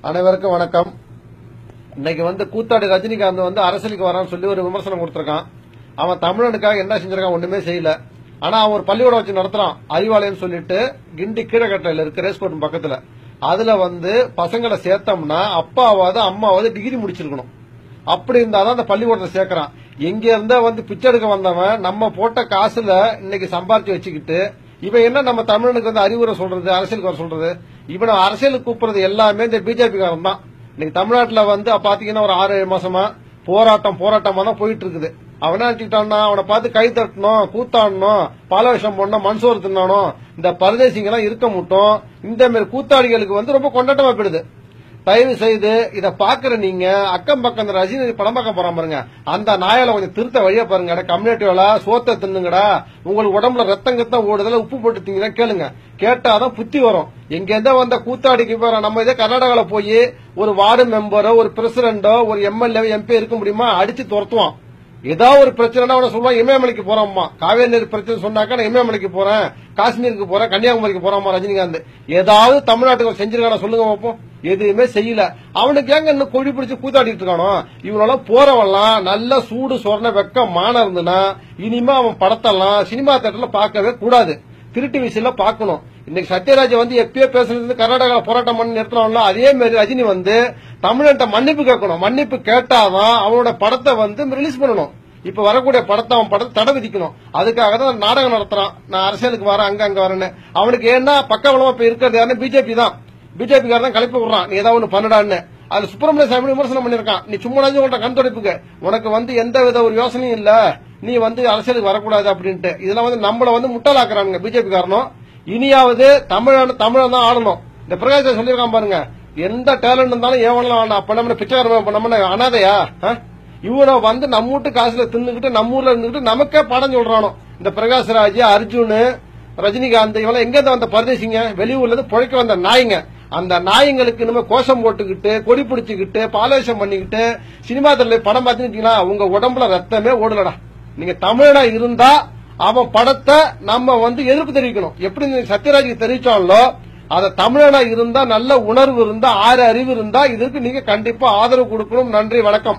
அனைவருக்கும் வணக்கம். இன்னைக்கு வந்து கூத்தாடி ரஜினிகாந்த் வந்து அரசியலுக்கு வரான்னு சொல்லி ஒரு விமர்சனம் கொடுத்துருக்கான். அவன் தமிழனுக்காக என்ன செஞ்சிருக்கான் ஒண்ணுமே செய்யல. ஆனா அவன் ஒரு பள்ளிக்கூடம் வச்சு நடத்துறான். அறிவாலயம்னு சொல்லிட்டு கிண்டி கீழக்கட்டையில இருக்கு ரேஸ் கோர்ட் பக்கத்துல. அதுல வந்து பசங்களை சேர்த்தோம்னா அப்பாவாவது அம்மாவாவது டிகிரி முடிச்சிருக்கணும். அப்படி இருந்தாதான் அந்த பள்ளிக்கூடத்தை சேர்க்கறான். எங்க இருந்தா வந்து பிச்சை எடுக்க வந்தவன் நம்ம போட்ட காசுல இன்னைக்கு சம்பாரிச்சு வச்சுக்கிட்டு இவன் என்ன நம்ம தமிழனுக்கு வந்து அறிவுரை சொல்றது அரசியலுக்கு வர சொல்றது? இவனை அரசியலுக்கு கூப்பிடுறது எல்லாமே இந்த பிஜேபி காரன் தான். இன்னைக்கு தமிழ்நாட்டில் வந்து பாத்தீங்கன்னா ஒரு ஆறு ஏழு மாசமா போராட்டம் போராட்டமா தான் போயிட்டு இருக்குது அவனா நினைச்சுட்டான்னா அவனை பார்த்து கை தட்டணும் கூத்தாடணும் பாலவேஷம் போடணும் மண்சோறு தின்னணும். இந்த பரதேசிங்க எல்லாம் இருக்க முட்டும். இந்த மாதிரி கூத்தாடிகளுக்கு வந்து ரொம்ப கொண்டாட்டமா போயிடுது. தயவு செய்து இதை பாக்குற நீங்க அக்கம் பக்கம் இந்த ரஜினி படம் பார்க்க போற பாருங்க. அந்த நாயால கொஞ்சம் திருத்த வழியா பாருங்க கம்யூனிட்டியோட சோத்த தின்னுங்கடா. உங்களுக்கு உடம்புல ரத்தம் கத்தம் ஓடுதல உப்பு போட்டு திங்கன்னா கேளுங்க. கேட்டாதான் புத்தி வரும். எங்க எந்த வந்த கூத்தாடிக்கு போற நம்ம இதே கர்நாடகால போய் ஒரு வார்டு மெம்பரோ ஒரு பிரசிடண்டோ ஒரு எம்எல்ஏ எம்பி இருக்க முடியுமா? அடிச்சு துரத்துவான். ஏதாவது ஒரு பிரச்சனைனா அவனை சொல்லுவான் இமயமலைக்கு போறோம்மா காவேரி நீர் பிரச்சனை சொன்னாக்கா நான் இமயமலைக்கு போறேன். காஷ்மீருக்கு போறேன் கன்னியாகுமரிக்கு போறாமா ரஜினிகாந்த். ஏதாவது தமிழ்நாட்டுக்கு செஞ்சிருக்கான சொல்லுங்க பாப்போம். எதுவுமே செய்யல. அவனுக்கு ஏங்க இன்னும் கொடி பிடிச்சு கூத்தாடிட்டு இருக்கானோ? இவனெல்லாம் போறவன்லாம் நல்ல சூடு சொரண வெக்க மான இருந்துன்னா இனிமே அவன் படத்தெல்லாம் சினிமா தேட்டர்ல பார்க்கவே கூடாது. திருட்டு விசில பார்க்கணும். இன்னைக்கு சத்யராஜ் வந்து எப்பயோ பேசுறது கர்நாடகாவில் போராட்டம் பண்ணி நிறுத்தினோம்ல அதே மாதிரி ரஜினி வந்து தமிழன்ட்ட மன்னிப்பு கேட்கணும். மன்னிப்பு கேட்டாதான் அவனோட படத்தை வந்து ரிலீஸ் பண்ணணும். இப்ப வரக்கூடிய படத்தை அவன் படத்தை தடை விதிக்கணும். அதுக்காக தான் நாடகம் நடத்துறான். நான் அரசியலுக்கு வரேன் அங்க அங்க வரேன்னு. அவனுக்கு ஏன்னா பக்கபலமா இப்ப இருக்கிறது யாருன்னா பிஜேபி தான். பிஜேபி காரன் கலப்பி விடுறான். நீ ஏதாவது பண்ணடான்னு பண்ணுடான்னு. அது சுப்பிரமணிய சாமி விமர்சனம் பண்ணிருக்கான் நீ சும்மா நாச்சும் உன்கிட்ட கண் துடைப்புக்கு. உனக்கு வந்து எந்த வித ஒரு யோசனையும் இல்ல. நீ வந்து அரசியலுக்கு வரக்கூடாது அப்படின்ட்டு. இதெல்லாம் வந்து நம்மள வந்து முட்டாளாக்குறானுங்க பிஜேபி காரணம் இனியாவது தமிழன் தமிழன் தான் ஆடணும். இந்த பிரகாஷ் சொல்லியிருக்கான் பாருங்க. எந்த டேலண்ட் இருந்தாலும் ஏவனலாம் வேண்டாம் அப்ப நம்ம பிச்சைக்காரன் அப்ப நம்ம அனாதையா? ஆ? இவனை வந்து நம்ம வீட்டு காசுல தின்னுக்கிட்டு நம்ம ஊர்ல இருந்துகிட்டு நமக்கே படம் சொல்றானோ? இந்த பிரகாஷ் ராஜ் அர்ஜுன் ரஜினிகாந்த் இவெல்லாம் எங்க இருந்து வந்த பரதேசிங்க? வெளியூர்ல இருந்து பிழைக்க வந்த நாய்ங்க. அந்த நாயங்களுக்கு நம்ம கோஷம் போட்டுக்கிட்டு கொடி பிடிச்சிக்கிட்டு பாலேஷம் பண்ணிக்கிட்டு சினிமா தரல படம் பார்த்துக்கிட்டீங்களா உங்க உடம்புல ரத்தமே ஓடலடா. நீங்க தமிழனா இருந்தா அவன் படத்தை நம்ம வந்து எதிர்ப்பு தெரிவிக்கணும். எப்படி சத்யராஜுக்கு தெரிவிச்சாங்களோ அத தமிழனா இருந்தா நல்ல உணர்வு இருந்தா ஆறு அறிவு இருந்தா இதற்கு நீங்க கண்டிப்பா ஆதரவு கொடுக்கணும். நன்றி வணக்கம்.